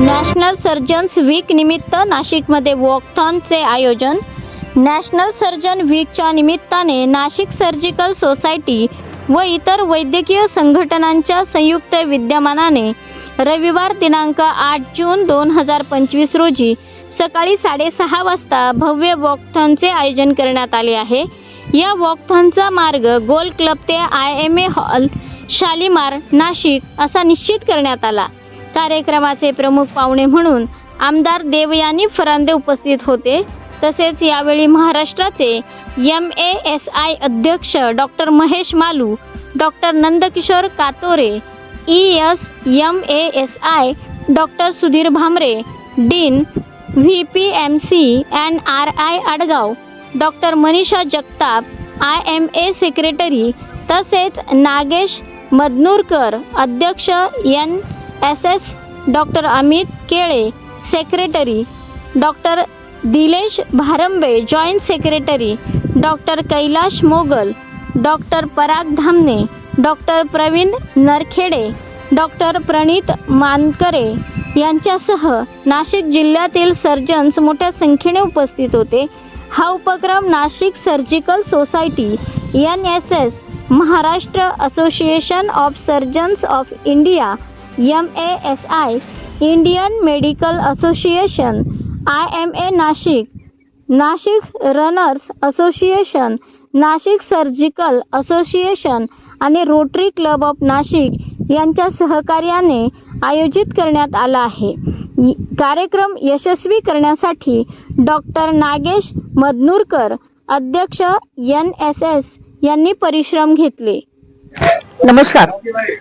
National surgeons weak निमित्त नाशिकमध्ये वॉकथॉनचे आयोजन. नॅशनल सर्जन वीकच्या निमित्ताने नाशिक सर्जिकल सोसायटी व इतर वैद्यकीय संघटनांच्या संयुक्त विद्यमानाने रविवार दिनांक आठ जून दोन हजार पंचवीस रोजी सकाळी साडेसहा वाजता भव्य वॉकथॉनचे आयोजन करण्यात आले आहे. या वॉकथॉनचा मार्ग गोल क्लब ते I M A hall Shalimar Nashik असा निश्चित करण्यात आला. कार्यक्रमाचे प्रमुख पाहुणे म्हणून आमदार देवयानी फरांदे उपस्थित होते. तसेच यावेळी महाराष्ट्राचे एम ए एस आय अध्यक्ष doctor Mahesh Malu doctor Nandkishor Katore E S M A S I doctor Sudhir Bhamre dean V P M C N R I Adgaon doctor Manisha Jagtap I M A secretary तसेच नागेश मदनूरकर अध्यक्ष N S S doctor Amit Kele secretary doctor Dilesh Bharambe joint secretary doctor Kailash Mogal doctor Parag Dhamne doctor Pravin Narkhede doctor Pranit Mankare यांच्यासह नाशिक जिल्ह्यातील surgeons मोठ्या संख्येने उपस्थित होते. हा उपक्रम Nashik surgical society N S S Maharashtra association of surgeons of India M A S I Indian medical association I M A Nashik Nashik runners association Nashik surgical association आणि rotary club of Nashik यांच्या सहकार्याने आयोजित करण्यात आला आहे. कार्यक्रम यशस्वी करण्यासाठी doctor Nagesh मदनूरकर अध्यक्ष एन एस एस यांनी परिश्रम घेतले. नमस्कार.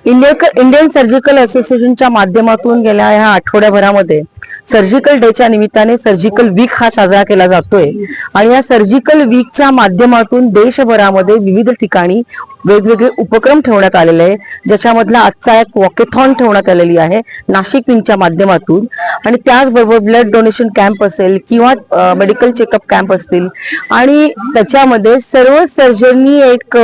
इंडियन इंडियन सर्जिकल असोसिएशनच्या माध्यमातून गेल्या ह्या आठवड्याभरामध्ये सर्जिकल डेच्या निमित्ताने सर्जिकल वीक हा साजरा केला जातोय. आणि या सर्जिकल वीकच्या माध्यमातून देशभरामध्ये विविध ठिकाणी वेगवेगळे उपक्रम ठेवण्यात आलेले आहे ज्याच्यामधला आजचा एक वॉकेथॉन ठेवण्यात आलेली आहे नाशिक विंगच्या माध्यमातून. आणि त्याचबरोबर ब्लड डोनेशन कॅम्प असेल किंवा मेडिकल चेकअप कॅम्प असतील. आणि त्याच्यामध्ये सर्व सर्जननी एक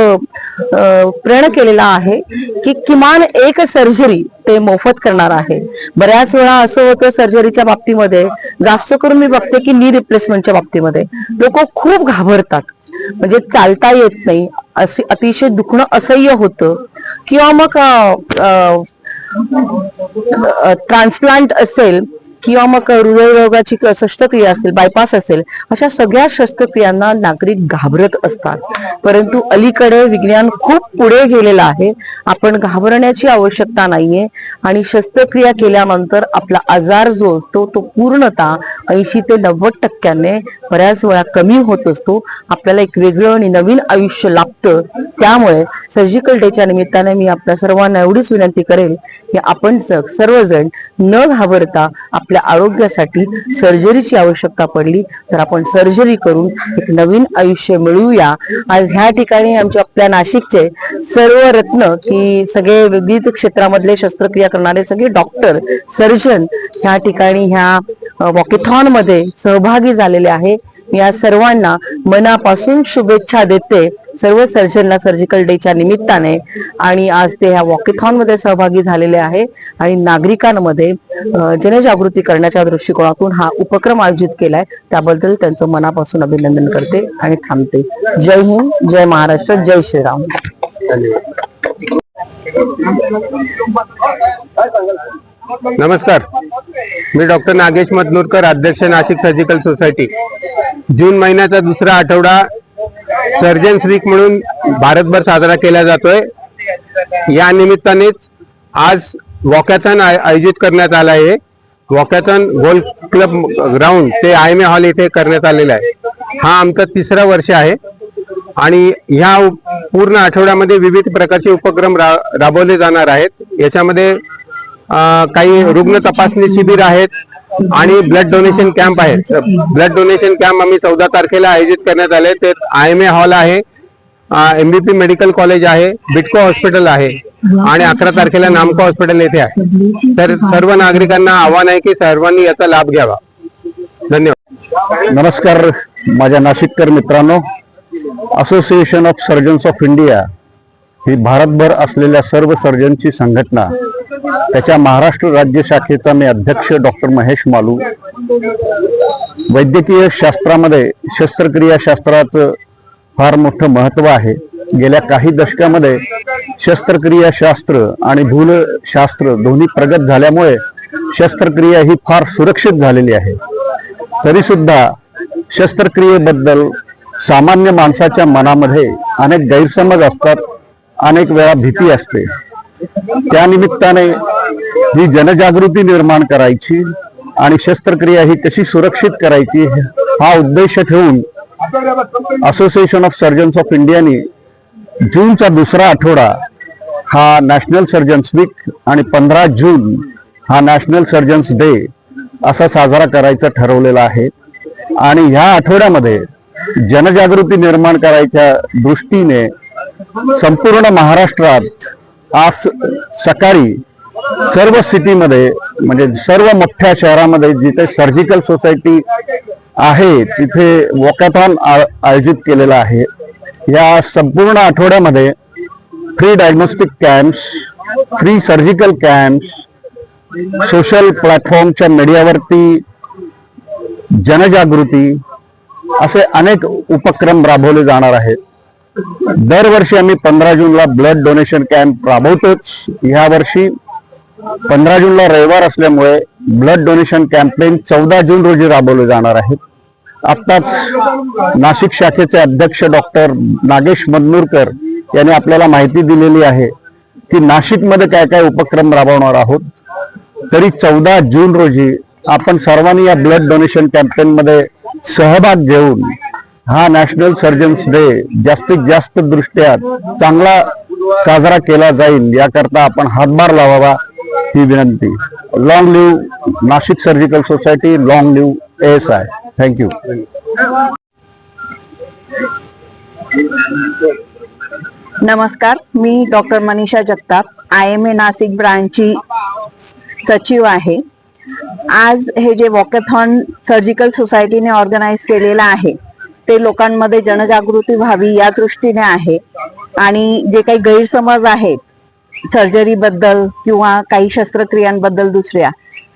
प्रण केलेला आहे की किमान एक सर्जरी ते मोफत करणार आहे. बऱ्याच वेळा असं होतं सर्जरीच्या बाबतीमध्ये जास्त करून मी बघते की नी रिप्लेसमेंटच्या बाबतीमध्ये. लोक खूप घाबरतात. म्हणजे चालता येत नाही. असे अतिशय दुखणं असह्य होतं. किंवा मग ट्रान्सप्लांट असेल किंवा मग हृदयरोगाची शस्त्रक्रिया असेल बायपास असेल अशा सगळ्या शस्त्रक्रियांना नागरिक घाबरत असतात. परंतु अलीकडे विज्ञान खूप पुढे गेलेलं आहे. आपण घाबरण्याची आवश्यकता नाहीये. आणि शस्त्रक्रिया केल्यानंतर आपला आजार जो असतो तो पूर्णतः ऐंशी ते नव्वद टक्क्याने बऱ्याच वेळा कमी होत असतो. आपल्याला एक वेगळं आणि नवीन आयुष्य लाभतं. त्यामुळे सर्जिकल डेच्या निमित्ताने मी आपल्या सर्वांना एवढीच विनंती करेल की आपण सर्वजण न घाबरता आपल्या आरोग्यासाठी सर्जरीची आवश्यकता पडली तर आपण सर्जरी करून एक नवीन आयुष्य मिळवूया. आज ह्या ठिकाणी आमच्या आपल्या नाशिकचे सर्व रत्न की सगळे विविध क्षेत्रामधले शस्त्रक्रिया करणारे सगळे डॉक्टर सर्जन ह्या ठिकाणी ह्या वॉकेथॉनमध्ये सहभागी झालेले आहे. या सर्वांना मनापासून शुभेच्छा देते. सर्व सर्जनला सर्जिकल डेच्या निमित्ताने आणि आज ते ह्या वॉकेथॉनमध्ये सहभागी झालेले आहे. आणि नागरिकांमध्ये जनजागृती करण्याच्या दृष्टिकोनातून हा उपक्रम आयोजित केलाय. त्याबद्दल त्यांचं मनापासून अभिनंदन करते आणि थांबते. जय हिंद जय महाराष्ट्र जय श्रीराम. नमस्कार. मी डॉक्टर नागेश मतनूरकर अध्यक्ष नाशिक सर्जिकल सोसायटी जून महिन्याचा दुसरा आठवडा सर्जन्स वीक म्हणून भारतभर साजरा केला जातोय. या निमित्तानेच आज वॉकॅथॉन आय- आयोजित करण्यात आला आहे. वॉकॅथॉन गोल्फ क्लब ग्राउंड ते आय एम ए हॉल इथे करण्यात आलेला आहे. हा आमचा तिसरा वर्ष आहे. आणि ह्या पूर्ण आठवड्यामध्ये विविध प्रकारचे उपक्रम रा- राबवले जाणार आहेत. याच्यामध्ये काही रुग्ण तपासणी शिबिर आहेत. आणि ब्लड डोनेशन कॅम्प आहे. ब्लड डोनेशन कॅम्प आम्ही चौदा तारखेला आयोजित करण्यात आले. ते आय एम ए हॉल आहे. एमबीपी मेडिकल कॉलेज आहे. बिटको हॉस्पिटल आहे. आणि अकरा तारखेला नामको हॉस्पिटल येथे आहे. तर सर्व नागरिकांना आव्हान आहे की सर्वांनी याचा लाभ घ्यावा. धन्यवाद. नमस्कार माझ्या नाशिककर मित्रांनो. Association of surgeons of India ही भारतभर असलेल्या सर्व सर्जनची संघटना त्याच्या महाराष्ट्र राज्य शाखेचा मी अध्यक्ष डॉक्टर महेश मालू. वैद्यकीय शास्त्रामध्ये शस्त्रक्रिया शास्त्राचं फार मोठं महत्त्व आहे. गेल्या काही दशकामध्ये शस्त्रक्रिया शास्त्र आणि भूलशास्त्र दोन्ही प्रगत झाल्यामुळे शस्त्रक्रिया ही फार सुरक्षित झालेली आहे. तरी सुद्धा शस्त्रक्रियेबद्दल सामान्य माणसाच्या मनामध्ये अनेक गैरसमज असतात अनेक वेळा भीती असते. त्या निमित्ताने ही जनजागृती निर्माण करायची आणि शस्त्रक्रिया ही कशी सुरक्षित करायची हा उद्देश ठेवून असोसिएशन ऑफ सर्जन्स ऑफ इंडियाने जूनचा दुसरा आठवडा हा नॅशनल सर्जन्स वीक आणि पंधरा जून हा नॅशनल सर्जन्स डे असा साजरा करायचा ठरवलेला आहे. आणि ह्या आठवड्यामध्ये जनजागृती निर्माण करायच्या दृष्टीने संपूर्ण महाराष्ट्रात आज सकाळी सर्व सिटीमध्ये म्हणजे सर्व मोठ्या शहरामध्ये जिथे सर्जिकल सोसायटी आहे तिथे वॉकॅथॉन आयोजित केलेला आहे. या संपूर्ण आठवड्यामध्ये free diagnostic camps free surgical camps social प्लॅटफॉर्मच्या मीडियावरती जनजागृती असे अनेक उपक्रम राबवले जाणार आहेत. दरवर्षी आम्ही पंधरा जूनला ब्लड डोनेशन कॅम्प राबवतोच. ह्या वर्षी पंधरा जूनला रविवार असल्यामुळे ब्लड डोनेशन कॅम्पेन चौदा जून रोजी राबवले जाणार आहेत आत्ताच नाशिक शाखेचे अध्यक्ष डॉक्टर नागेश मदनूरकर यांनी आपल्याला माहिती दिलेली आहे की नाशिकमध्ये काय काय उपक्रम राबवणार आहोत. तरी चौदा जून रोजी आपण सर्वांनी या ब्लड डोनेशन कॅम्पेनमध्ये सहभाग घेऊन हा नॅशनल सर्जन्स डे जास्तीत जास्त दृष्ट्या चांगला साजरा केला जाईल याकरता आपण हातभार लावावा ही विनंती. Long live Nashik surgical society long live S I thank you नमस्कार मी doctor Manisha Jagtap I M A Nashik ब्रांचची सचिव आहे. आज हे जे वॉकेथॉन सर्जिकल सोसायटीने ऑर्गनाईज केलेलं आहे ते लोकांमध्ये जनजागृती व्हावी या दृष्टीने आहे. आणि जे काही गैरसमज आहेत सर्जरी बद्दल किंवा काही शस्त्रक्रियांबद्दल दुसऱ्या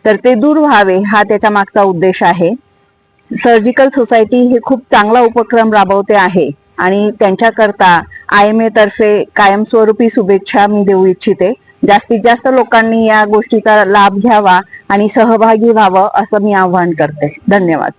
तर ते दूर व्हावे हा त्याच्या मागचा उद्देश आहे. सर्जिकल सोसायटी हे खूप चांगला उपक्रम राबवते आहे आणि त्यांच्याकरता आय एम ए तर्फे कायमस्वरूपी शुभेच्छा मी देऊ इच्छिते. जास्तीत जास्त लोकांनी या गोष्टीचा लाभ घ्यावा आणि सहभागी व्हावं असं मी आवाहन करते. धन्यवाद.